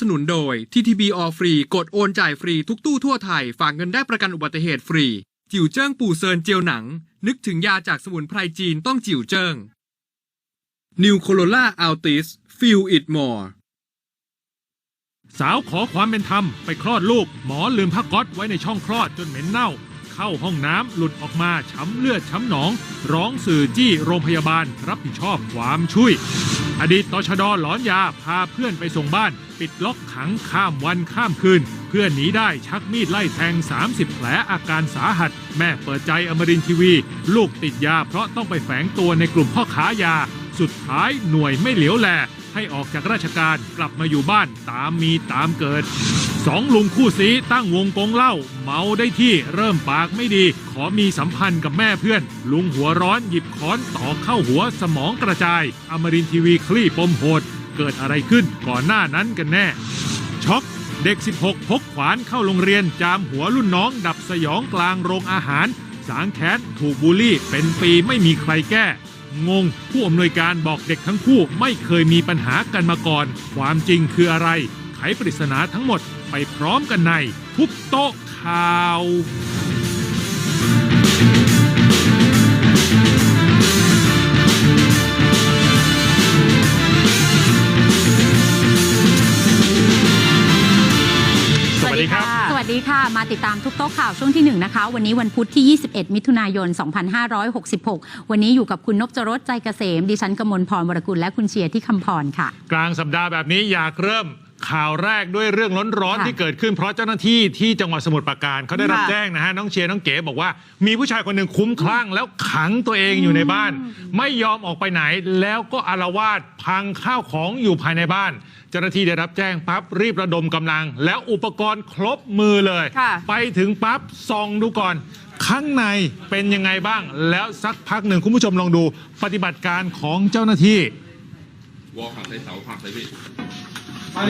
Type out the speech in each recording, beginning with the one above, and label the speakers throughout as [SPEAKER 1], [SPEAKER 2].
[SPEAKER 1] สนุนโดย TTB All Free กดโอนจ่ายฟรีทุกตู้ทั่วไทย ฝากเงินได้ประกันอุบัติเหตุฟรี จิ๋วเจิ้งปู่เซินเจียวหนัง นึกถึงยาจากสมุนไพรจีนต้องจิ๋วเจิ้ง New Corolla Altis Feel It More
[SPEAKER 2] สาวขอความเป็นธรรมไปคลอดลูก หมอลืมผ้าก๊อตไว้ในช่องคลอดจนเหม็นเน่า เข้าห้องน้ำหลุดออกมาช้ำเลือดช้ำหนอง ร้องสื่อจี้โรงพยาบาลรับผิดชอบความช่วย อดีตตชดหลอนยาพาเพื่อนไปส่งบ้าน ปิดล็อกขังข้ามวันข้ามคืน เพื่อนหนีได้ชักมีดไล่แทง 30 แผลอาการสาหัส แม่เปิดใจอมรินทีวี ลูกติดยาเพราะต้องไปแฝงตัวในกลุ่มพ่อค้ายา สุดท้ายหน่วยไม่เหลียวแล ให้ออกจากราชการกลับมาอยู่บ้านตามมีตามเกิด สองลุงคู่สีตั้งวงกงเล้าเมาได้ที่เริ่มปากไม่ดี ขอมีสัมพันธ์กับแม่เพื่อน ลุงหัวร้อนหยิบค้อนต่อเข้าหัวสมองกระจาย อมรินทีวีคลี่ปมโหด เกิดอะไรขึ้นก่อนหน้านั้นกันแน่ ช็อกเด็ก 16 พกขวานเข้าโรงเรียนจามหัวรุ่นน้อง ดับสยองกลางโรงอาหาร สางแค้นถูกบูลลี่เป็นปีไม่มีใครแก้งง ผู้อำนวยการบอกเด็กทั้งคู่ไม่เคยมีปัญหากันมาก่อน ความจริงคืออะไร ไขปริศนาทั้งหมด ไปพร้อมกันในทุบโต๊ะข่าวสวัสดีครับ
[SPEAKER 3] สวัสดีค่ะ มาติดตามทุกโต๊ะข่าวช่วงที่ 1 นะคะ วันนี้วันพุธที่ 21 มิถุนายน 2566 วันนี้อยู่กับคุณนพจรสใจเกษม ดิฉันกมลพรวรกุลและคุณเชียร์ที่คำพรค่ะ
[SPEAKER 2] กลางสัปดาห์แบบนี้อยากเริ่ม ข่าวแรกด้วยเรื่องร้อนๆ
[SPEAKER 3] ค่ะ
[SPEAKER 2] ที่เกิดขึ้นเพราะเจ้าหน้าที่ที่จังหวัดสมุทรปราการเขาได้รับ
[SPEAKER 4] ค่ะ
[SPEAKER 2] แจ้งนะฮะน้องเชียร์น้องเก๋บอกว่า มีผู้ชายคนหนึ่งคุ้มคลั่งแล้วขังตัวเองอยู่ในบ้าน ไม่ยอมออกไปไหนแล้วก็อารวาสพังข้าวของอยู่ภายในบ้าน เจ้าหน้าที่ได้รับแจ้งปั๊บรีบระดมกำลัง แล้วอุปกรณ์ครบมือเลย
[SPEAKER 4] ค่ะ
[SPEAKER 2] ไปถึงปั๊บส่องดูก่อน ข้างในเป็นยังไงบ้าง แล้วสักพักหนึ่งคุณผู้ชมลองดู ปฏิบัติการของเจ้าหน้าที่
[SPEAKER 5] วอลขับใส่เสาขับใส่พี่
[SPEAKER 6] ถ่า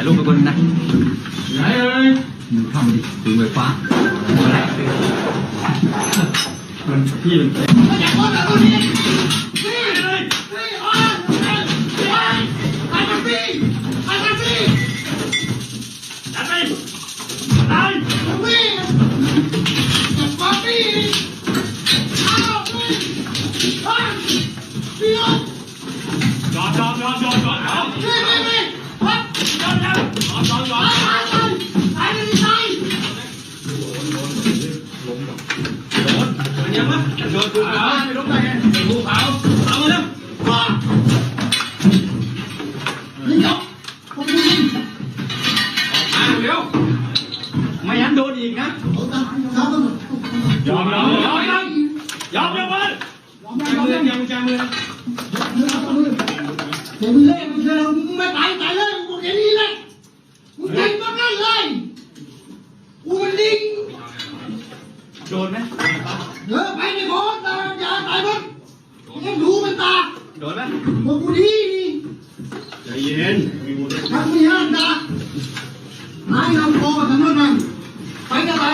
[SPEAKER 6] ยรูปไปคนนะไหนเอ้ยมึงเข้ามาดิปืนไฟฟ้ามันพี่มันไม่ โดน
[SPEAKER 7] ไห
[SPEAKER 6] ม
[SPEAKER 7] เออไปในโพสต์ตาอย่าตายมันยังดูมันตา
[SPEAKER 6] โดนไหม
[SPEAKER 7] มึงกูดีนี่
[SPEAKER 6] ใจเย็น
[SPEAKER 7] ทำไม่ห้ามตาหายนำโกมาทางโนั้นนั่นไปกันไป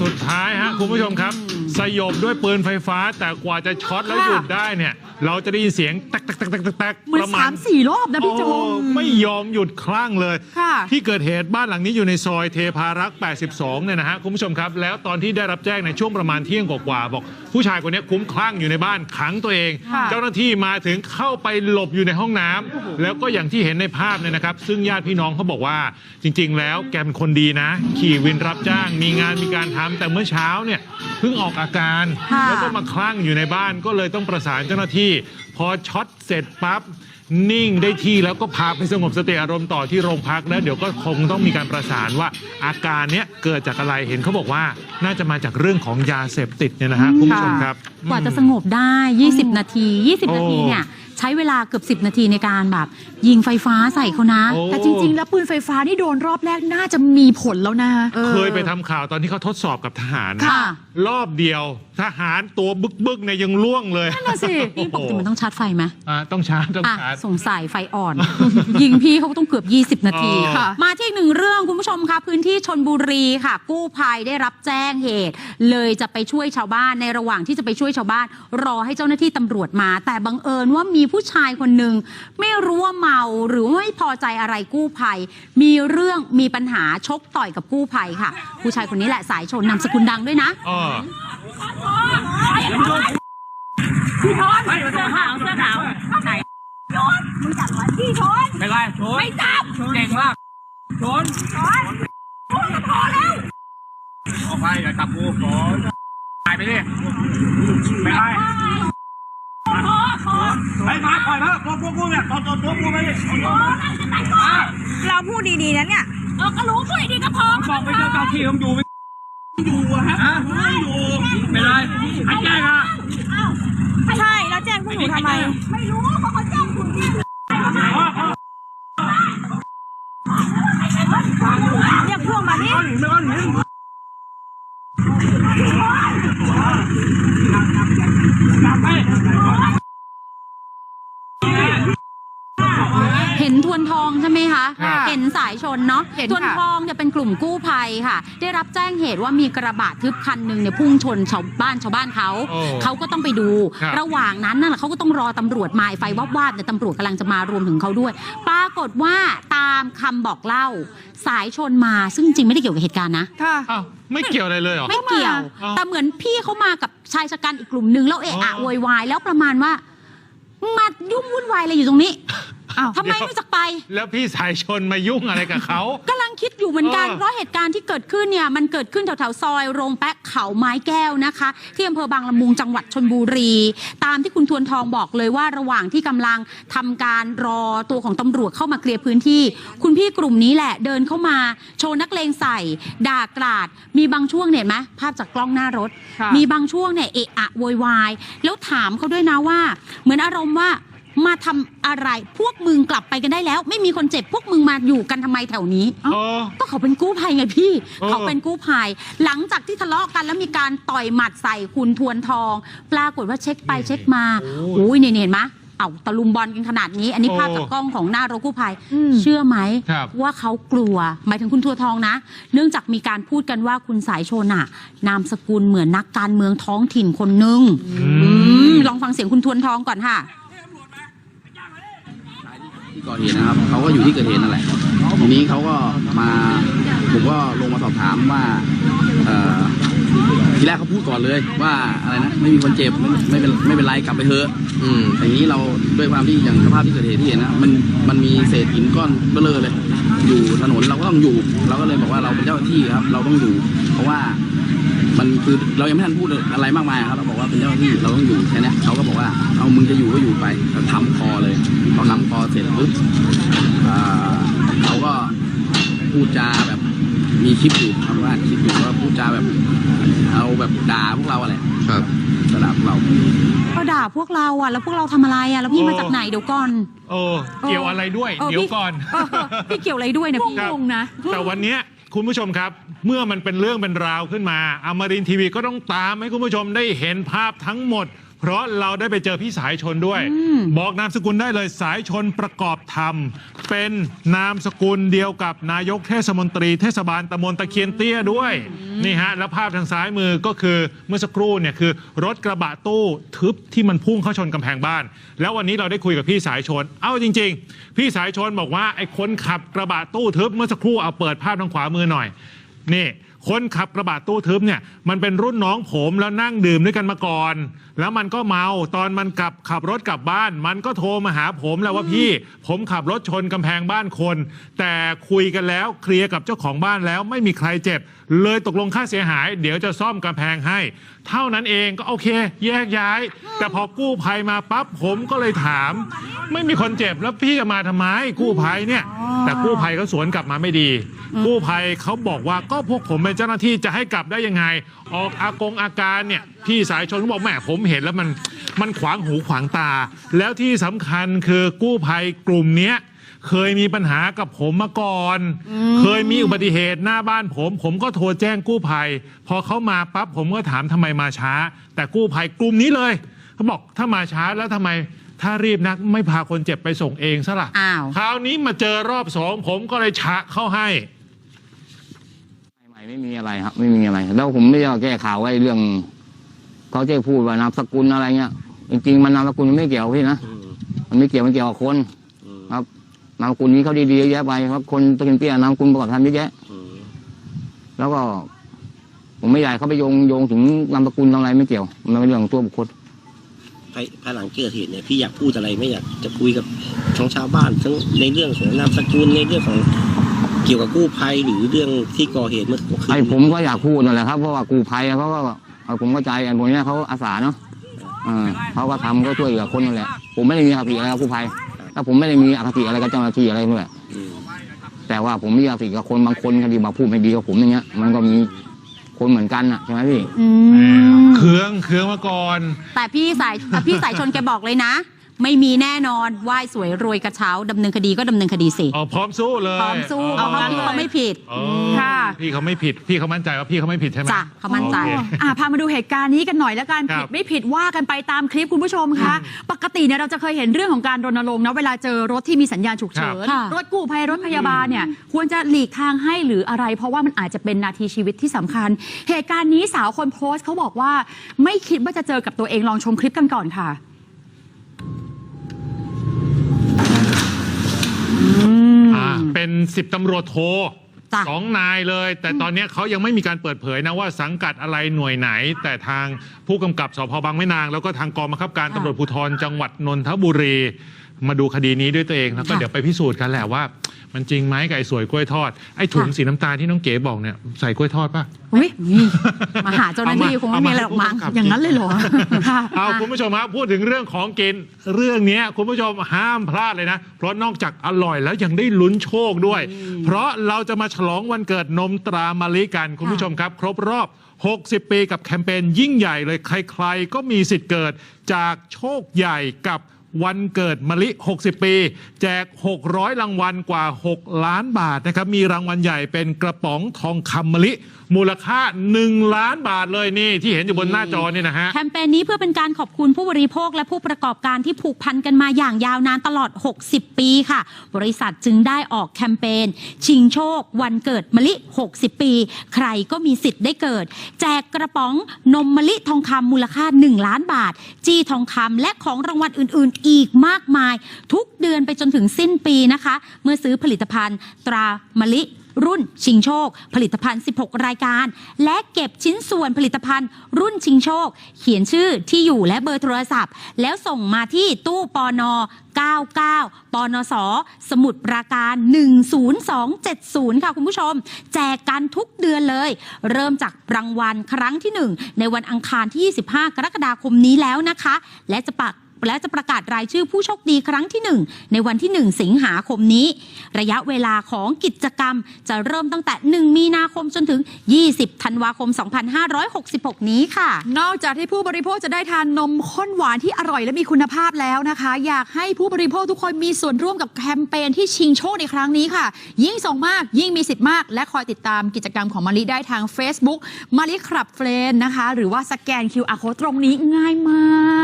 [SPEAKER 2] สุดท้ายฮะคุณผู้ชมครับ สยบด้วยปืนไฟฟ้า แต่กว่าจะช็อตแล้วหยุดได้เนี่ย เราจะได้ยินเสียงแตกแตกแตกแตกแตก
[SPEAKER 3] เหมือน
[SPEAKER 2] ประมา
[SPEAKER 3] สา
[SPEAKER 2] ณ
[SPEAKER 3] มสี่รอบนะพี่โจ
[SPEAKER 2] โอ้ไม่ยอมหยุดคลั่งเลย
[SPEAKER 4] ค่ะ
[SPEAKER 2] ที่เกิดเหตุบ้านหลังนี้อยู่ในซอยเทพารักษ์ 82 เนี่ยนะฮะคุณผู้ชมครับ แล้วตอนที่ได้รับแจ้งในช่วงประมาณเที่ยงกว่าๆบอก ผู้ชายคนนี้คุ้มคลั่งอยู่ในบ้านขังตัวเอง
[SPEAKER 4] ค่ะ
[SPEAKER 2] เจ้าหน้าที่มาถึงเข้าไปหลบอยู่ในห้องน้ำแล้วก็อย่างที่เห็นในภาพเนี่ยนะครับ ซึ่งญาติพี่น้องเขาบอกว่าจริง ๆ แล้วแกเป็นคนดีนะ ขี่วินรับจ้างมีงานมีการทำแต่เมื่อเช้าเนี่ยเพิ่งออกอาการ
[SPEAKER 3] ค่ะ
[SPEAKER 2] แล้วก็มาคลั่งอยู่ในบ้านก็เลยต้องประสานเจ้าหน้าที่ พอช็อตเสร็จปั๊บ นิ่งได้ที่แล้วก็พาไปสงบสติอารมณ์ต่อที่โรงพักแล้วเดี๋ยวก็คงต้องมีการประสานว่าอาการเนี้ยเกิดจากอะไรเห็นเขาบอกว่า น่าจะมาจากเรื่องของยาเสพติดเนี่ยนะฮะคุณผู้ชมครับ
[SPEAKER 3] กว่าจะสงบได้ 20 นาที 20 นาทีเนี่ย ใช้เวลาเกือบ 10 นาทีในการแบบ ยิงไฟฟ้าใส่เขานะ
[SPEAKER 2] โอ้
[SPEAKER 4] แต่จริง ๆ แล้วปืนไฟฟ้านี่โดนรอบแรกน่าจะมีผลแล้วนะ
[SPEAKER 2] เคยไปทำข่าวตอนที่เขาทดสอบกับทหารนะ
[SPEAKER 3] ค่ะ
[SPEAKER 2] รอบเดียว ทหารตัวบึกบึกๆเนี่ยยังล่วงเลย
[SPEAKER 4] นั่นน่ะสิ
[SPEAKER 3] นี่ปกติมันต้องชาร์จไฟไหม
[SPEAKER 2] อ่าต้องชาร์จต้อง
[SPEAKER 3] อะ
[SPEAKER 2] ชาร์จ
[SPEAKER 3] สงสัยไฟอ่อน ยิงพี่เขาก็ต้องเกือบ 20 นาที
[SPEAKER 2] อ๋อ
[SPEAKER 3] ค่ะ มาที่อีกหนึ่งเรื่องคุณผู้ชมคะพื้นที่ชนบุรีค่ะ กู้ภัยได้รับแจ้งเหตุ เลยจะไปช่วยชาวบ้านในระหว่างที่จะไปช่วยชาวบ้าน รอให้เจ้าหน้าที่ตำรวจมา แต่บังเอิญว่ามีผู้ชายคนหนึ่งไม่รู้ว่าเมาหรือว่าไม่พอใจอะไรกู้ภัย มีเรื่องมีปัญหาชกต่อยกับกู้ภัยค่ะ ผู้ชายคนนี้แหละสายชนนามสกุลดังด้วยนะ
[SPEAKER 2] อ๋อ
[SPEAKER 8] พี่ชนเสื้อขาวเสื้อขาวไหนชนมึงจับไว้พี่ชน
[SPEAKER 6] ไม่ไรชน
[SPEAKER 8] ไม่จับ
[SPEAKER 6] เก่งมากชน
[SPEAKER 8] ชนชนก็พอแล้ว
[SPEAKER 6] ออกไปอย่าจับกูขอตายไปดิไม่ไร
[SPEAKER 8] พอพอ
[SPEAKER 6] ไปมาปล่อยมาตัวพวกกูเนี่ยตัวตัวตัวกูไปดิ
[SPEAKER 8] เราพูดดีๆนะเนี่ยเออก็รู้พูดดีก็พอ
[SPEAKER 6] บอกไปเจอเจ้าที่ผมอยู่ไม่อยู่อะฮะไม่อยู่ไม่ไรให้แจ้งอะ
[SPEAKER 8] ใช่แล้วแจ้งพวกหนูทำไม ไม่รู้เพราะเขาแจ้งคุณเนี่ยเรียกพวกมาดิ
[SPEAKER 6] ไม่ว่าหนี
[SPEAKER 3] เห็น ทวนทองใช่ไหมคะ
[SPEAKER 2] ครับ
[SPEAKER 3] เห็นสายชนเนาะ
[SPEAKER 4] เห็น
[SPEAKER 3] ทวน
[SPEAKER 4] ค่ะ
[SPEAKER 3] ทองเนี่ยเป็นกลุ่มกู้ภัยค่ะ ได้รับแจ้งเหตุว่ามีกระบะทึบคันหนึ่งเนี่ยพุ่งชนชาวบ้านชาวบ้านเขา
[SPEAKER 2] โอ้
[SPEAKER 3] เขาก็ต้องไปดู
[SPEAKER 2] ครับ
[SPEAKER 3] ระหว่างนั้นน่ะเขาก็ต้องรอตำรวจมาไอ้ไฟวับวาบเนี่ยตำรวจกำลังจะมารวมถึงเขาด้วย ปรากฏว่าตามคำบอกเล่า สายชนมาซึ่งจริงไม่ได้เกี่ยวกับเหตุการณ์นะ
[SPEAKER 4] ค่ะ
[SPEAKER 2] อ้าวไม่เกี่ยวอะไรเลยเหรอ
[SPEAKER 3] ไม่เกี่ยว
[SPEAKER 2] อ๋อ
[SPEAKER 3] แต่เหมือนพี่เขามากับชายชะกันอีกกลุ่มหนึ่งแล้วเอะอะ
[SPEAKER 2] อ๋อ
[SPEAKER 3] โวยวายแล้วประมาณว่า มายุ่งวุ่นวายอะไรอยู่ตรงนี้
[SPEAKER 4] อ้าว
[SPEAKER 3] ทำไมไม่จักไป
[SPEAKER 2] แล้วพี่สายชนมายุ่งอะไรกับเขา
[SPEAKER 3] กำลังคิดอยู่เหมือนกัน
[SPEAKER 2] เออ
[SPEAKER 3] เพราะเหตุการณ์ที่เกิดขึ้นเนี่ย มันเกิดขึ้นแถวๆซอยโรงแปะเขาไม้แก้วนะคะ ที่อำเภอบางละมุงจังหวัดชนบุรี ตามที่คุณทวนทองบอกเลยว่าระหว่างที่กำลังทำการรอตัวของตำรวจเข้ามาเคลียร์พื้นที่ คุณพี่กลุ่มนี้แหละเดินเข้ามา โชว์นักเลงใส่ ด่ากราด มีบางช่วงเนี่ยเห็นไหมภาพจากกล้องหน้ารถ
[SPEAKER 4] ค่ะ
[SPEAKER 3] มีบางช่วงเนี่ยเอะอะโวยวายแล้วถามเขาด้วยนะว่า เหมือนอารมณ์ว่า มาทำอะไรพวกมึงกลับไปกันได้แล้ว ไม่มีคนเจ็บพวกมึงมาอยู่กันทำไมแถวนี้
[SPEAKER 2] เออ
[SPEAKER 3] ก็เขาเป็นกู้ภัยไงพี่
[SPEAKER 2] เออ
[SPEAKER 3] เขาเป็นกู้ภัย หลังจากที่ทะเลาะกันแล้วมีการต่อยหมัดใส่คุณทวนทอง ปรากฏว่าเช็คไปเช็คมาโอ้ยเนี่ยเห็นไหมเอาตะลุมบอลกันขนาดนี้ อันนี้
[SPEAKER 2] โอ้
[SPEAKER 3] ภาพจากกล้องของหน้ารถกู้ภัย
[SPEAKER 4] อืม
[SPEAKER 3] เชื่อไหม
[SPEAKER 2] ครับ
[SPEAKER 3] ว่าเขากลัว หมายถึงคุณทัวทองนะ เนื่องจากมีการพูดกันว่าคุณสายชนอะนามสกุลเหมือนนักการเมืองท้องถิ่นคนหนึ่งอืมลองฟังเสียงคุณทวนทองก่อนค่ะ
[SPEAKER 9] ที่ก่อเหตุนะครับเขาก็อยู่ที่เกิดเหตุนั่นแหละทีนี้เขาก็มาผมก็ลงมาสอบถามว่าเอ่อทีแรกเขาพูดก่อนเลยว่าอะไรนะไม่มีคนเจ็บไม่ไม่เป็นไม่เป็นไรกลับไปเถอะอืมแต่ทีนี้เราด้วยความที่อย่างสภาพที่เกิดเหตุที่เห็นนะมันมันมีเศษหินก้อนเบลอเลย อยู่ถนนเราก็ต้องอยู่ เราก็เลยบอกว่าเราเป็นเจ้าหน้าที่ครับ เราต้องอยู่ เพราะว่า มันคือเรายังไม่ทันพูดอะไรมากมายครับเราบอกว่าเป็นเจ้าหน้าที่เราต้องอยู่แค่เนี้ยเขาก็บอกว่าเอามึงจะอยู่ก็อยู่ไปแล้วทำคอเลยพอทำคอเสร็จปุ๊บอ่าเขาก็พูดจาแบบมีคลิปอยู่ครับว่าคลิปอยู่ว่าพูดจาแบบ เอาแบบด่าพวกเราอะไรครับด่าพวกเรา
[SPEAKER 3] เขาด่าพวกเราอะแล้วพวกเราทำอะไรอะแล้วพี่
[SPEAKER 2] โอ้
[SPEAKER 3] มาจากไหนเดี๋ยวก่อน
[SPEAKER 2] โอ้เกี่ยวอะไรด้วย
[SPEAKER 3] ออ
[SPEAKER 2] เดี๋ยว
[SPEAKER 3] พี่
[SPEAKER 2] ก่อน
[SPEAKER 3] เพี่เกี่ยวอะไรด้วยนะพี่
[SPEAKER 2] ครับ
[SPEAKER 4] งงนะ
[SPEAKER 2] แต่วันเนี้ยคุณผู้ชมครับ เมื่อมันเป็นเรื่องเป็นราวขึ้นมาอมรินทร์ทีวีก็ต้องตามให้คุณผู้ชมได้เห็นภาพทั้งหมด เพราะเราได้ไปเจอพี่สายชนด้วย
[SPEAKER 3] อืม
[SPEAKER 2] บอกนามสกุลได้เลยสายชนประกอบธรรม เป็นนามสกุลเดียวกับนายกเทศมนตรี เทศบาลตำบลตะเคียนเตี้ยด้วยนี่ฮะแล้วภาพทางซ้ายมือก็คือเมื่อสักครู่เนี่ยคือ รถกระบะตู้ทึบที่มันพุ่งเข้าชนกำแพงบ้าน แล้ววันนี้เราได้คุยกับพี่สายชน เอาจริง ๆ พี่สายชนบอกว่าไอ้คนขับกระบะตู้ทึบเมื่อสักครู่เอาเปิดภาพทางขวามือหน่อย นี่คนขับกระบะตู้ทึบเนี่ยมันเป็นรุ่นน้องผมแล้วนั่งดื่มด้วยกันมาก่อน แล้วมันก็เมาตอนมันกลับขับรถกลับบ้าน มันก็โทรมาหาผมแล้วว่าพี่ ผมขับรถชนกำแพงบ้านคน แต่คุยกันแล้วเคลียร์กับเจ้าของบ้านแล้วไม่มีใครเจ็บ เลยตกลงค่าเสียหาย เดี๋ยวจะซ่อมกำแพงให้ เท่านั้นเองก็โอเค แยกย้าย แต่พอกู้ภัยมาปั๊บผมก็เลยถาม ไม่มีคนเจ็บแล้วพี่จะมาทำไมกู้ภัยเนี่ย แต่กู้ภัยก็สวนกลับมาไม่ดี กู้ภัยเขาบอกว่าก็พวกผมเป็นเจ้าหน้าที่จะให้กลับได้ยังไง ออกอากงอาการเนี่ยพี่สายชนก็บอกแหมผมเห็นแล้วมันมันขวางหูขวางตา แล้วที่สำคัญคือกู้ภัยกลุ่มเนี้ย เคยมีปัญหากับผมมาก่อน เคยมีอุบัติเหตุหน้าบ้านผม ผมก็โทรแจ้งกู้ภัย พอเขามาปั๊บผมก็ถามทำไมมาช้า แต่กู้ภัยกลุ่มนี้เลยเขาบอกถ้ามาช้าแล้วทำไม ถ้ารีบนักไม่พาคนเจ็บไปส่งเองซะละ
[SPEAKER 3] อ้าว
[SPEAKER 2] คราวนี้มาเจอรอบสองผมก็เลยฉะเข้าให้
[SPEAKER 9] ใหม่ไม่มีอะไรครับ ไม่มีอะไร แล้วผมไม่ได้แก้ข่าวไว้เรื่องเขาจะพูดว่านามสกุลอะไรเงี้ยจริงๆมันนามสกุลมันไม่เกี่ยวพี่นะมันไม่เกี่ยวมันเกี่ยวกับคน ครับ นามสกุลนี้เขาดีๆเยอะแยะไปครับคนตะกินเปี้ยนามสกุลประกอบธรรมเยอะแยะแล้วก็ ผมไม่อยากให้เขาไปโยงโยงถึงนามสกุลอะไรไม่เกี่ยว มันเป็นเรื่องของตัวบุคคล
[SPEAKER 10] ภายภายหลังเกิดเหตุเนี่ยพี่อยากพูดอะไรไม่อยากจะคุยกับทั้งชาวบ้านทั้งในเรื่องของนามสกุลในเรื่องของเกี่ยวกับกู้ภัยหรือเรื่องที่ก่อเหตุเมื่อคืน
[SPEAKER 9] ไอ้ผมก็อยากพูดนั่นแหละครับเพราะว่ากูภัยเขาก็เออผมเข้าใจอันพวกเนี้ยเขาอาสาเนาะเออเขาก็ทำก็ช่วยเหลือคนนั่นแหละผมไม่ได้มีอคติอะไรกับกูภัย แล้วผมไม่ได้มีอคติอะไรกับเจ้าหน้าที่อะไรนั่นแหละ
[SPEAKER 10] อืม
[SPEAKER 9] แต่ว่าผมมีอคติกับคนบางคนคดีมาพูดไม่ดีกับผมอย่างเงี้ย มันก็มีคนเหมือนกันอะใช่ไหมพี่
[SPEAKER 3] อืม
[SPEAKER 2] เคืองเคืองมาก่อน
[SPEAKER 3] แต่พี่สายอะพี่สายชนแกบอกเลยนะ ไม่มีแน่นอนไหว้สวยรวยกระเช้าดำเนินคดีก็ดำเนินคดีสิ
[SPEAKER 2] อ๋อพร้อมสู้เลย
[SPEAKER 3] พร้อมสู้เพ
[SPEAKER 2] อ๋อ
[SPEAKER 3] ราะเขาพี่เขาไม่ผิด
[SPEAKER 2] อ๋อ
[SPEAKER 4] ค่ะ
[SPEAKER 2] พี่เขาไม่ผิด พี่เขามั่นใจว่าพี่เขาไม่ผิดใช่ไหม
[SPEAKER 3] จ้ะเขามั่นใจ
[SPEAKER 2] โอเค
[SPEAKER 4] อะพามาดูเหตุการณ์นี้กันหน่อยแล้วกัน
[SPEAKER 2] ครับ
[SPEAKER 4] ผิดไม่ผิดว่ากันไปตามคลิปคุณผู้ชมคะปกติเนี่ยเราจะเคยเห็นเรื่องของการรณรงค์นะเวลาเจอรถที่มีสัญญาณฉุกเฉิน
[SPEAKER 3] ค่ะ
[SPEAKER 4] รถกู้ภัยรถพยาบาลเนี่ยควรจะหลีกทางให้หรืออะไร เพราะว่ามันอาจจะเป็นนาทีชีวิตที่สำคัญ เหตุการณ์นี้สาวคนโพสต์เขาบอกว่า ไม่คิดว่าจะเจอกับตัวเองลองชมคลิปกันก่อนค่ะ
[SPEAKER 2] เป็นสิบตำรวจโท
[SPEAKER 3] จ้ะ
[SPEAKER 2] สองนายเลย แต่ตอนเนี้ยเขายังไม่มีการเปิดเผยนะว่าสังกัดอะไรหน่วยไหน แต่ทางผู้กำกับสพบางแม่นาง แล้วก็ทางกองบังคับการตำรวจภูธรจังหวัดนนทบุรี มาดูคดีนี้ด้วยตัวเองแล้วก็
[SPEAKER 3] ค่ะ
[SPEAKER 2] เดี๋ยวไปพิสูจน์กันแหละว่า มันจริงไหมไก่สวยกล้วยทอดไอ้ถุง
[SPEAKER 3] ค่ะ
[SPEAKER 2] สีน้ำตาลที่น้องเก๋บอกเนี่ยใส่กล้วยทอดป่ะ
[SPEAKER 4] อุ๊ย
[SPEAKER 3] มาหาเจ้าหน้าที่คงไม่มีอะไรหรอกมั้ง
[SPEAKER 2] เามาให้ผู้กำกับ
[SPEAKER 4] อย่างนั้นเลยเหรอค่ะ
[SPEAKER 2] เอาคุณผู้ชมครับพูดถึงเรื่องของกินเรื่องเนี้ยคุณผู้ชมห้ามพลาดเลยนะ เพราะนอกจากอร่อยแล้วยังได้ลุ้นโชคด้วย เพราะเราจะมาฉลองวันเกิดนมตรามะลิกันคุณผู้ชมครับ ครบรอบ 60 ปีกับแคมเปญยิ่งใหญ่เลยใคร ๆ ก็มีสิทธิ์เกิดจากโชคใหญ่กับ วันเกิดมะลิ 60 ปี แจก 600 รางวัลกว่า 6 ล้านบาทนะครับ มีรางวัลใหญ่เป็นกระป๋องทองคำมะลิ มูลค่า 1 ล้านบาทเลยนี่ที่เห็นอยู่บนหน้าจอนี่นะฮะ
[SPEAKER 3] แคมเปญนี้เพื่อเป็นการขอบคุณผู้บริโภคและผู้ประกอบการที่ผูกพันกันมาอย่างยาวนานตลอด 60 ปีค่ะ บริษัทจึงได้ออกแคมเปญชิงโชค วันเกิดมะลิ 60 ปี ใครก็มีสิทธิ์ได้เกิด แจกกระป๋องนมมะลิทองคำมูลค่า 1 ล้านบาท จี้ทองคำและของรางวัลอื่น ๆ อีกมากมาย ทุกเดือนไปจนถึงสิ้นปีนะคะ เมื่อซื้อผลิตภัณฑ์ตรามะลิ รุ่นชิงโชค ผลิตภัณฑ์ 16 รายการ และเก็บชิ้นส่วนผลิตภัณฑ์ รุ่นชิงโชค เขียนชื่อที่อยู่และเบอร์โทรศัพท์ แล้วส่งมาที่ตู้ปอนอ99 ปนส สมุดปราการ 10270 ค่ะคุณผู้ชม แจกกันทุกเดือนเลย เริ่มจากรางวัลครั้งที่ 1 ในวันอังคารที่ 25 กรกฎาคมนี้แล้วนะคะ และจะปัก และจะประกาศรายชื่อผู้โชคดีครั้งที่ 1 ในวันที่ 1 สิงหาคมนี้ ระยะเวลาของกิจกรรมจะเริ่มตั้งแต่ 1 มีนาคมจนถึง 20 ธันวาคม 2566 นี้ค่ะ
[SPEAKER 4] นอกจากที่ผู้บริโภคจะได้ทานนมข้นหวานที่อร่อยและมีคุณภาพแล้วนะคะ อยากให้ผู้บริโภคทุกคนมีส่วนร่วมกับแคมเปญที่ชิงโชคในครั้งนี้ค่ะ ยิ่งส่งมากยิ่งมีสิทธิ์มาก และคอยติดตามกิจกรรมของมาริได้ทาง Facebook มาริคลับเฟรนนะคะ หรือว่าสแกน QR code ตรงนี้ง่ายม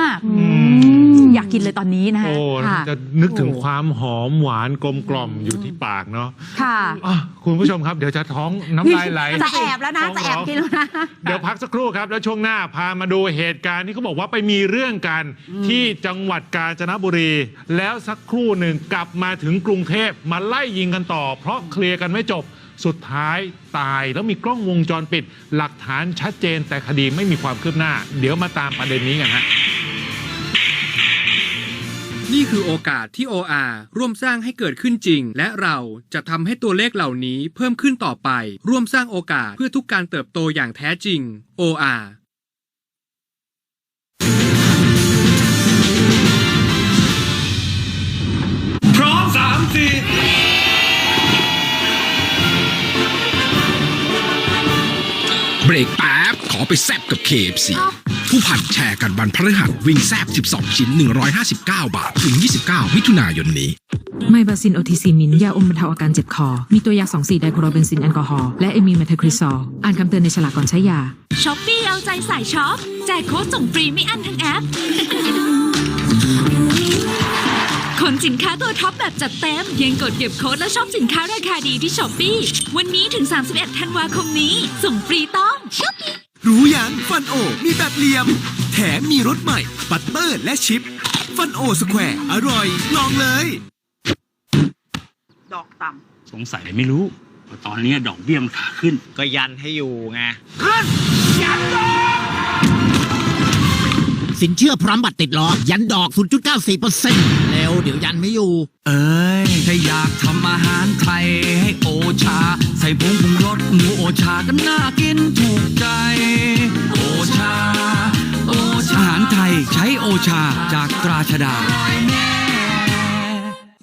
[SPEAKER 4] าก อยากกินเลยตอนนี้นะคะ
[SPEAKER 2] โอ้
[SPEAKER 4] ค่ะ
[SPEAKER 2] จะนึกถึงความหอมหวานกลมกล่อมอยู่ที่ปากเนาะ
[SPEAKER 4] ค่ะ
[SPEAKER 2] อะคุณผู้ชมครับ เดี๋ยวจะท้องน้ำลายไหล
[SPEAKER 3] จะแอบแล้วนะ จะแอบกินแล้วนะ
[SPEAKER 2] เดี๋ยวพักสักครู่ครับ แล้วช่วงหน้าพามาดูเหตุการณ์ที่เขาบอกว่าไปมีเรื่องกันที่จังหวัดกาญจนบุรี แล้วสักครู่หนึ่งกลับมาถึงกรุงเทพมาไล่ยิงกันต่อ เพราะเคลียร์กันไม่จบสุดท้ายตายแล้วมีกล้องวงจรปิด หลักฐานชัดเจนแต่คดีไม่มีความคืบหน้า เดี๋ยวมาตามประเด็นนี้กันฮะ
[SPEAKER 1] นี่คือโอกาสที่ OR ร่วมสร้างให้เกิดขึ้นจริง และเราจะทำให้ตัวเลขเหล่านี้เพิ่มขึ้นต่อไป ร่วมสร้างโอกาสเพื่อทุกการเติบโตอย่างแท้จริง OR
[SPEAKER 5] พร้อมสามสี่
[SPEAKER 11] เบรกแป๊บขอไปแซบกับ KFC ผู้พันแชร์กันวันพฤหัสวิ่งแซบ 12 ชิ้น 159 บาท ถึง 29 มิถุนายนนี้
[SPEAKER 12] ไมบาซินโอทีซีมินยาอมบรรเทาอาการเจ็บคอ มีตัวยา 2 4 ไดโครเบนซินแอลกอฮอล์และเอมีเมทาคริซอลอ่านคำเตือนในฉลากก่อนใช้ยา
[SPEAKER 8] ช้อปปี้เอาใจใส่ช็อปแจกโค้ดส่งฟรีไม่อั้นทั้งแอปำสินค้าตัวท็อปแบบจัดเต็มเพียงกดเก็บโค้ดและชอบสินค้าราคาดีที่ช้อปปี้วันนี้ถึง 31 ธันวาคมนี้ ส่งฟรีต้องช้อปปี้
[SPEAKER 13] รู้ยังฟันโอ มีแบบเหลี่ยม แถมมีรสใหม่บัตเตอร์และชิป ฟันโอสแควร์ อร่อย ลองเลย
[SPEAKER 8] ดอกต่ำ
[SPEAKER 5] สงสัยไม่รู้ว่าตอนนี้ดอกเบี้ยมันขาขึ้น
[SPEAKER 6] ก็ยันให้อยู่ไง
[SPEAKER 7] สินเชื่อพร้อมบัตรติดล้อ ยันดอก 0.94%แล้ว เดี๋ยวยันไม่อยู่
[SPEAKER 13] เอ้ยถ้าอยากทำอาหารไทยให้โอชา ใส่ผงปรุงรสหมูโอชาก็น่ากินถูกใจ โอชา โอชาอาหารไทยใช้โอชาจากตราชดา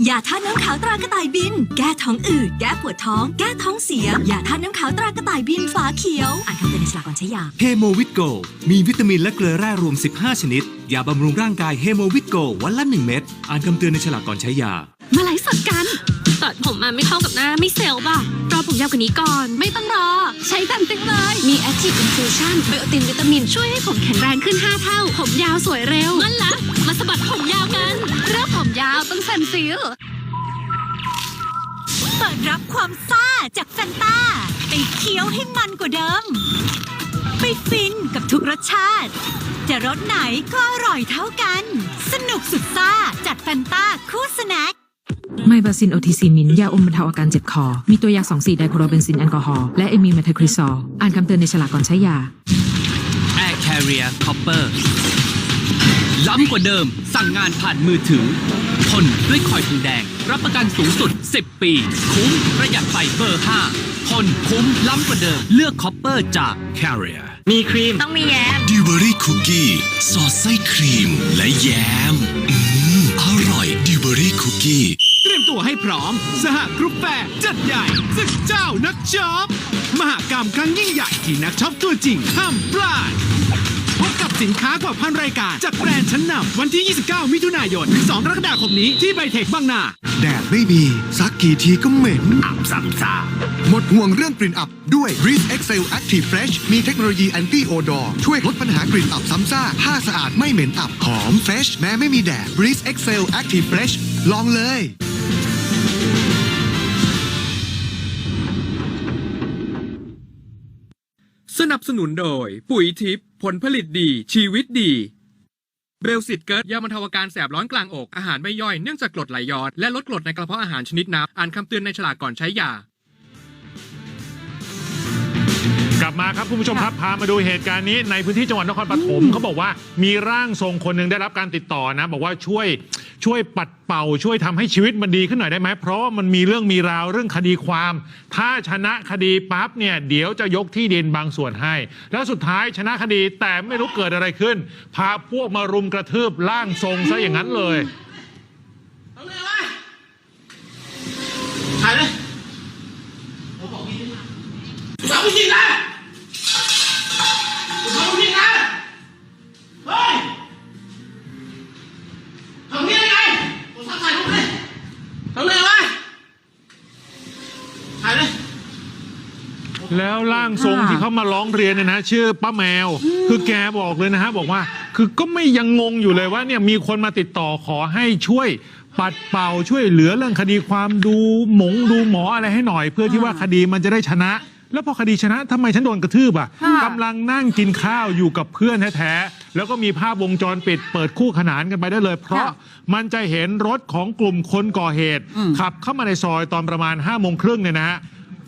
[SPEAKER 8] ยาท่าตุน้ำขาวตรากระต่ายบิน แก้ท้องอืดแก้ปวดท้อง แก้ท้องเสียยาท่าตุน้ำขาวตรากระต่ายบินฝาเขียว อ่านคำเตือนในฉลากก่อนใช้ยา
[SPEAKER 13] เฮโมวิตโก มีวิตามินและเกลือแร่รวม 15 ชนิด ยาบำรุงร่างกายเฮโมวิตโกวันละ 1 เม็ด อ่านคำเตือนในฉลากก่อนใช้ยา
[SPEAKER 8] มาไลฟ์สดกันตัดผมมาไม่เข้ากับหน้าไม่เซลล์ป่ะ รอผมยาวกว่านี้ก่อน ไม่ต้องรอ ใช้ตันตึงเลย มี Active Infusion ไบโอตินวิตามินช่วยให้ผมแข็งแรงขึ้น 5 เท่า ผมยาวสวยเร็วงั้นละ มาสะบัดผมยาวกัน เริ่มผมยาวต้องเซนซิลเปิดรับความซ่าจากแฟนตาไปเคี้ยวให้มันกว่าเดิม ไปฟินกับทุกรสชาติ จะรสไหนก็อร่อยเท่ากัน สนุกสุดซ่าจัดแฟนตาคู่สแน็ค
[SPEAKER 12] ไมบาซินโอทีซีมิน ยาอมบรรเทาอาการเจ็บคอ มีตัวยา2 4ไดโคโรเบนซินแอลกอฮอล์และเอมีเมทาคริซอลอ่านคำเตือนในฉลากก่อนใช้ยา
[SPEAKER 13] Air Carrier Copper ล้ำกว่าเดิม สั่งงานผ่านมือถือ ทนด้วยคอยทองแดง รับประกันสูงสุด 10 ปี คุ้มประหยัดไฟเบอร์ 5 ทนคุ้มล้ำกว่าเดิม เลือก Copper จาก Carrier
[SPEAKER 5] มีครีม
[SPEAKER 8] ต้องมีแยม
[SPEAKER 13] ดิวเบอรี่คุกกี้สอดไส้ครีม และแยม อืม อร่อยดิวเบอรี่คุกกี้
[SPEAKER 1] เตรียมตัวให้พร้อม สหกรุ๊ปแฟร์จัดใหญ่ศึกเจ้านักช็อป มหากรรมครั้งยิ่งใหญ่ที่นักช็อปตัวจริงห้ามพลาด พบกับสินค้ากว่าพันรายการ จากแบรนด์ชั้นนำวันที่ 29 มิถุนายน ถึง 2 กรกฎาคมนี้ที่ไบเทคบางนา
[SPEAKER 13] แดดไม่มีซักกี่ทีก็เหม็น อับซ้ำซาหมดห่วงเรื่องกลิ่นอับด้วย Breeze Excel Active Fresh มีเทคโนโลยี Anti Odor ช่วยลดปัญหากลิ่นอับซ้ำซ่าผ้าสะอาดไม่เหม็นอับหอม Fresh แม้ไม่มีแดด Breeze Excel Active Fresh ลองเลย
[SPEAKER 1] สนับสนุนโดย ปุ๋ยทิพย์ผลผลิตดี ชีวิตดี เบลสิตเกิร์ยาบรรเทาอาการแสบร้อนกลางอกอาหารไม่ย่อยเนื่องจากกรดไหลย้อนและลดกรดในกระเพาะอาหารชนิดน้ำอ่านคำเตือนในฉลากก่อนใช้ยา
[SPEAKER 2] บมาครับคุณผู้ชมครับพามาดูเหตุการณ์นี้ในพื้นที่จังหวัดนครปฐมเขาบอกว่ามีร่างทรงคนหนึ่งได้รับการติดต่อนะ บอกว่าช่วยช่วยปัดเป่าช่วยทำให้ชีวิตมันดีขึ้นหน่อยได้ไหมเพราะว่ามันมีเรื่องมีราวเรื่องคดีความ ถ้าชนะคดีปั๊บเนี่ยเดี๋ยวจะยกที่ดินบางส่วนให้ แล้วสุดท้ายชนะคดีแต่ไม่รู้เกิดอะไรขึ้น พาพวกมารุมกระทืบร่างทรงซะอย่างนั้นเลย
[SPEAKER 7] ถ่ายเลยสาวผู้หญิงน
[SPEAKER 2] แล้วร่างทรง
[SPEAKER 3] ค่ะ
[SPEAKER 2] ที่เขามาร้องเรียนเนี่ยนะชื่อป้าแมว คือแกบอกเลยนะฮะบอกว่า คือก็ไม่ยังงงอยู่เลยว่าเนี่ยมีคนมาติดต่อขอให้ช่วยปัดเป่าช่วยเหลือเรื่องคดีความดูหมงดูหมออะไรให้หน่อย เพื่อที่ว่าคดีมันจะได้ชนะ แล้วพอคดีชนะทำไมฉันโดนกระทืบอะ
[SPEAKER 3] ค่ะ
[SPEAKER 2] กำลังนั่งกินข้าวอยู่กับเพื่อนแท้ๆแล้วก็มีภาพวงจรปิดเปิดคู่ขนานกันไปได้เลย เพราะมันจะเห็นรถของกลุ่มคนก่อเหตุ ขับเข้ามาในซอยตอนประมาณ5้าโมงครึ่งเนี่ยนะฮะ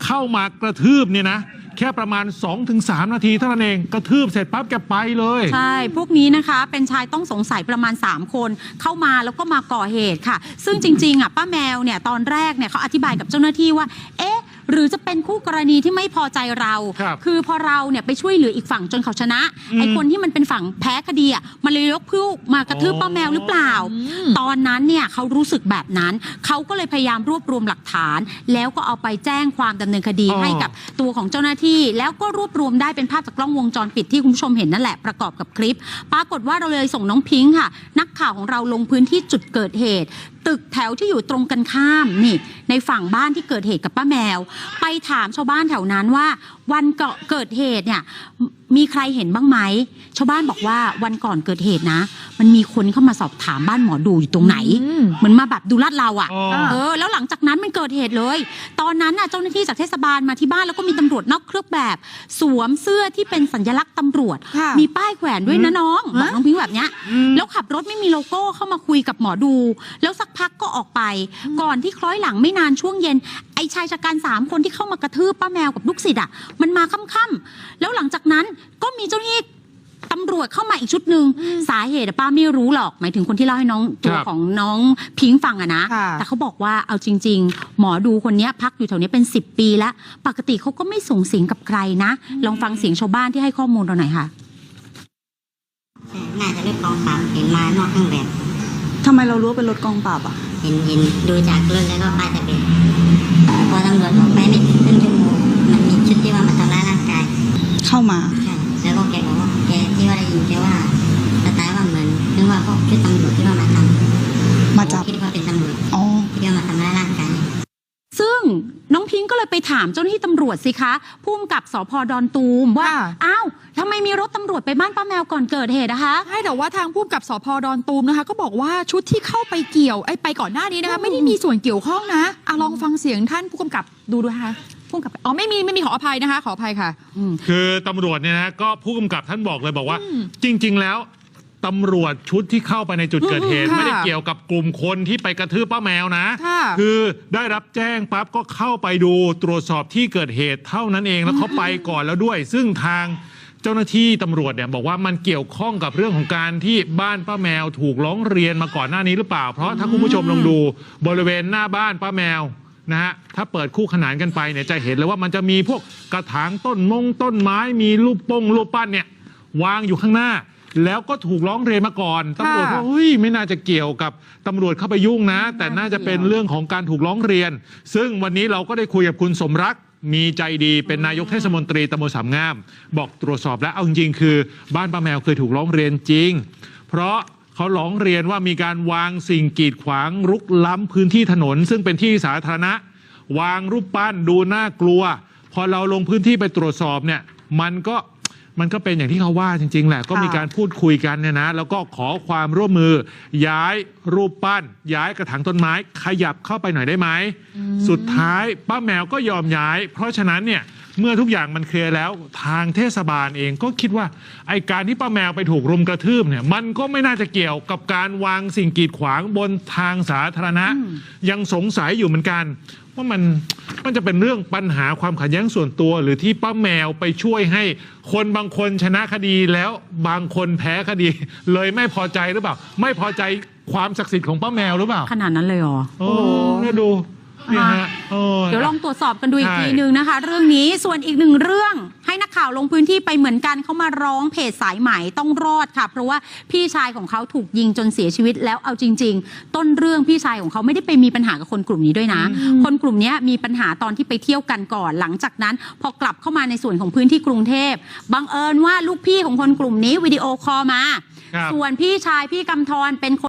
[SPEAKER 2] เข้ามากระทืบเนี่ยนะ แค่ประมาณ 2-3 นาทีเท่านั้นเองกระทืบเสร็จปั๊บแกไปเลย
[SPEAKER 3] ใช่ พวกนี้นะคะ เป็นชายต้องสงสัยประมาณ 3 คน เข้ามาแล้วก็มาก่อเหตุค่ะ ซึ่งจริงๆอะป้าแมวเนี่ยตอนแรกเนี่ยเขาอธิบายกับเจ้าหน้าที่ว่า เอ๊ะ หรือจะเป็นคู่กรณีที่ไม่พอใจเรา
[SPEAKER 2] ครับ
[SPEAKER 3] อพอเราเนี่ยไปช่วยเหลืออีกฝั่งจนเขาชนะไอ้คนที่มันเป็นฝั่งแพ้คดีอะมันเลยยกพิ้วมากระทืบป้าแมวหรือเปล่า ตอนนั้นเนี่ยเขารู้สึกแบบนั้น เขาก็เลยพยายามรวบรวมหลักฐาน แล้วก็เอาไปแจ้งความดำเนินคดี
[SPEAKER 2] อ๋อ
[SPEAKER 3] ให้กับตัวของเจ้าหน้าที่ แล้วก็รวบรวมได้เป็นภาพจากกล้องวงจรปิดที่คุณผู้ชมเห็นนั่นแหละประกอบกับคลิป ปรากฏว่าเราเลยส่งน้องพิงค์ค่ะ นักข่าวของเราลงพื้นที่จุดเกิดเหตุ ตึกแถวที่อยู่ตรงกันข้ามนี่ ในฝั่งบ้านที่เกิดเหตุกับป้าแมว ไปถามชาวบ้านแถวนั้นว่า วันเกาะเกิดเหตุเนี่ย มีใครเห็นบ้างไหม ชาวบ้านบอกว่าวันก่อนเกิดเหตุนะ มันมีคนเข้ามาสอบถามบ้านหมอดูอยู่ตรงไหน
[SPEAKER 4] อืม
[SPEAKER 3] เหมือนมาแบบดูลาดเราอะ
[SPEAKER 2] อ๋อ
[SPEAKER 3] เออ แล้วหลังจากนั้นมันเกิดเหตุเลย ตอนนั้นน่ะเจ้าหน้าที่จากเทศบาลมาที่บ้านแล้วก็มีตำรวจนอกเครื่องแบบ สวมเสื้อที่เป็นสัญลักษณ์ตำรวจ
[SPEAKER 4] ค่ะ
[SPEAKER 3] มีป้ายแขวนด้วยนะน้องบอก
[SPEAKER 4] ฮะ
[SPEAKER 3] น้องพิงค์แบบเนี้ย แล้วขับรถไม่มีโลโก้เข้ามาคุยกับหมอดู แล้วสักพักก็ออกไป ก่อนที่คล้อยหลังไม่นานช่วงเย็น ไอ้ชายชะกันสามคนที่เข้ามากระทืบป้าแมวกับลูกศิษย์อะ มันมาค่ำๆแล้วหลังจากนั้นก็มีเจ้าหน้าที่ตำรวจเข้ามาอีกชุดหนึ่งสาเหตุอะป้าไม่รู้หรอก หมายถึงคนที่เล่าให้น้องตัว
[SPEAKER 2] ครับ
[SPEAKER 3] ของน้องพิงค์ฟังอะนะ
[SPEAKER 4] ค่ะ
[SPEAKER 3] แต่เขาบอกว่าเอาจริง ๆ หมอดูคนเนี้ยพักอยู่แถวนี้เป็น 10 ปีแล้ว ปกติเขาก็ไม่ส่งสิงกับใครนะ ลองฟังเสียงชาวบ้านที่ให้ข้อมูลเราหน่อยค่ะ
[SPEAKER 14] น่าจะเลือกกองปราบเห็นมานอกเครื่องแบบ
[SPEAKER 15] ทำไมเรารู้ว่าเป็นรถกองปราบอะ
[SPEAKER 14] เห็นเห็นดูจากรถแล้วก็ป้ายทะเบียนพอตำรวจออกไปไม่ถึงครึ่งชั่วโมงมันมีชุดที่ว่ามาทำร้ายร่างกาย
[SPEAKER 15] เข้ามา
[SPEAKER 14] ใช่แล้วก็แกบอกว่าแกที่ว่าได้ยินแกว่าสไตล์ว่าเหมือนนึกว่าพวกชุดตำรวจที่ว่ามาทำ
[SPEAKER 15] มาจับ
[SPEAKER 14] คิดว่าเป็นตำรวจ
[SPEAKER 15] อ๋อ
[SPEAKER 14] ที่ว่ามาทำร้ายร่างกาย
[SPEAKER 3] ซึ่งน้องพิงก์ก็เลยไปถามเจ้าหน้าที่ตำรวจสิคะพุ่มกับสพดอนตูมว่า
[SPEAKER 4] ค่ะ
[SPEAKER 3] อ้าวทำไมมีรถตำรวจไปบ้านป้าแมวก่อนเกิดเหตุนะคะ
[SPEAKER 4] ใช่แต่ว่าทางผู้กำกับสพดอนตูมนะคะ ก็บอกว่าชุดที่เข้าไปเกี่ยวไอ้ไปก่อนหน้านี้นะคะ ไม่ได้มีส่วนเกี่ยวข้องนะอะลองฟังเสียงท่านผู้กำกับดูดูนะคะ ผู้กำกับอ๋อไม่มีไม่มีขออภัยนะคะ ขออภัยค่ะ
[SPEAKER 2] คือตำรวจเนี่ยนะก็ผู้กำกับท่านบอกเลยบอกว่า จริง ๆ แล้วตำรวจชุดที่เข้าไปในจุดเกิดเหตุ
[SPEAKER 4] อืมค่ะ
[SPEAKER 2] ไม่ได้เกี่ยวกับกลุ่มคนที่ไปกระทืบป้าแมวนะ
[SPEAKER 4] ค่ะ
[SPEAKER 2] คือได้รับแจ้งปั๊บก็เข้าไปดูตรวจสอบที่เกิดเหตุเท่านั้นเองแล้วเขาไปก่อนแล้วด้วย ซึ่งทางเจ้าหน้าที่ตำรวจเนี่ยบอกว่ามันเกี่ยวข้องกับเรื่องของการที่บ้านป้าแมวถูกร้องเรียนมาก่อนหน้านี้หรือเปล่า เพราะถ้าคุณผู้ชมลองดูบริเวณหน้าบ้านป้าแมว นะฮะถ้าเปิดคู่ขนานกันไปเนี่ยจะเห็นเลยว่ามันจะมีพวกกระถางต้นมงต้นไม้มีรูปป้งรูปปั้นเนี่ยวางอยู่ข้างหน้า แล้วก็ถูกร้องเรียนมาก่อนตำรวจว่าเฮ้ยไม่น่าจะเกี่ยวกับตำรวจเข้าไปยุ่งนะ แต่น่าจะเป็นเรื่องของการถูกร้องเรียน ซึ่งวันนี้เราก็ได้คุยกับคุณสมรักมีใจดีเป็นนายกเทศมนตรีตำบลสามงาม บอกตรวจสอบแล้วเอาจริงๆคือ บ้านป้าแมวเคยถูกร้องเรียนจริง เพราะ เขาร้องเรียนว่ามีการวางสิ่งกีดขวางรุกล้ำพื้นที่ถนน ซึ่งเป็นที่สาธารณะ วางรูปปั้นดูน่ากลัว พอเราลงพื้นที่ไปตรวจสอบเนี่ย มันก็มันก็เป็นอย่างที่เขาว่าจริง ๆ แหละ ก็มีการพูดคุยกันเนี่ยนะ แล้วก็ขอความร่วมมือ ย้ายรูปปั้น ย้ายกระถางต้นไม้ ขยับเข้าไปหน่อยได้ไหม สุดท้ายป้าแมวก็ยอมย้าย เพราะฉะนั้นเนี่ย เมื่อทุกอย่างมันเคลียร์แล้วทางเทศบาลเองก็คิดว่าไอการที่ป้าแมวไปถูกรุมกระทืบเนี่ยมันก็ไม่น่าจะเกี่ยวกับการวางสิ่งกีดขวางบนทางสาธารณะ ยังสงสัยอยู่เหมือนกัน ว่ามันมันจะเป็นเรื่องปัญหาความขัดแย้งส่วนตัว หรือที่ป้าแมวไปช่วยให้คนบางคนชนะคดีแล้วบางคนแพ้คดี เลยไม่พอใจหรือเปล่า ไม่พอใจความศักดิ์สิทธิ์ของป้าแมวหรือเปล่า
[SPEAKER 3] ขนาดนั้นเลยเหรอ
[SPEAKER 2] โอ้เนี่ยดูเนี่ยฮะโอ้
[SPEAKER 3] เดี๋ยวลองตรวจสอบกันดูอีก
[SPEAKER 2] ใช่
[SPEAKER 3] ทีนึงนะคะ เรื่องนี้ส่วนอีกหนึ่งเรื่องให้นักข่าวลงพื้นที่ไปเหมือนกันเขามาร้องเพจสายไหมต้องรอดค่ะ เพราะว่าพี่ชายของเขาถูกยิงจนเสียชีวิตแล้วเอาจริง ๆ ต้นเรื่องพี่ชายของเขาไม่ได้ไปมีปัญหากับคนกลุ่มนี้ด้วยนะ คนกลุ่มนี้มีปัญหาตอนที่ไปเที่ยวกันก่อน หลังจากนั้น พอกลับเข้ามาในส่วนของพื้นที่กรุงเทพบังเอิญว่าลูกพี่ของคนกลุ่มนี้วิดีโอคอลมา
[SPEAKER 2] ครับ
[SPEAKER 3] ส่วนพี่ชายพี่กำธรเป็นคน